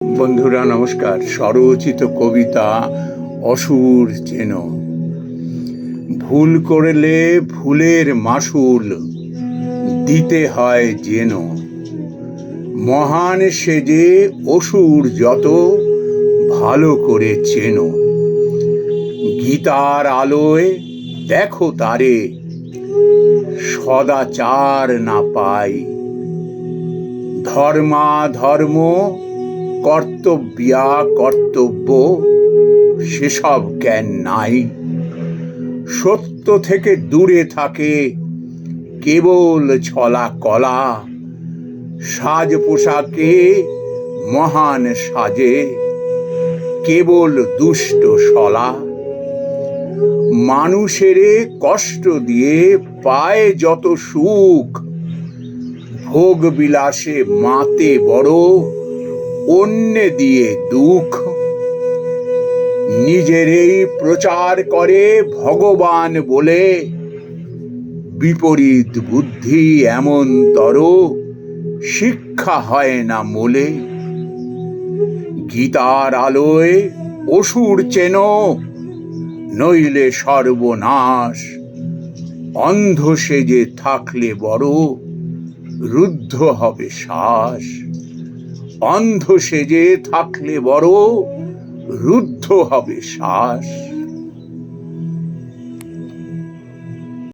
বন্ধুরা, নমস্কার। স্বরচিত কবিতা অসুর চেন ভুল করলে ভুলের মাসুল দিতে হয় যেন। মহান সেজে অসুর যত ভালো করে চেনো। গীতার আলোয় দেখো তারে, সদাচার না পাই। ধর্মা ধর্ম কর্তব্যা কর্তব্য, সেসব জ্ঞান নাই। সত্য থেকে দূরে থাকে, কেবল ছলা কলা। সাজ পোশাকে মহান সাজে, কেবল দুষ্ট সলা। মানুষেরে কষ্ট দিয়ে পায় যত সুখ ভোগ বিলাসে মাতে বড়। অন্যে দিয়ে দুঃখ। নিজেরই প্রচার করে ভগবান বলে। বিপরীত বুদ্ধি এমন তর, শিক্ষা হয় না মোলে। গীতার আলোয় অসুর চেন, নইলে সর্বনাশ। অন্ধ সেজে থাকলে বড়, রুদ্ধ হবে শ্বাস। অন্ধ সেজে থাকলে বড় রুদ্ধ হবে শ্বাস।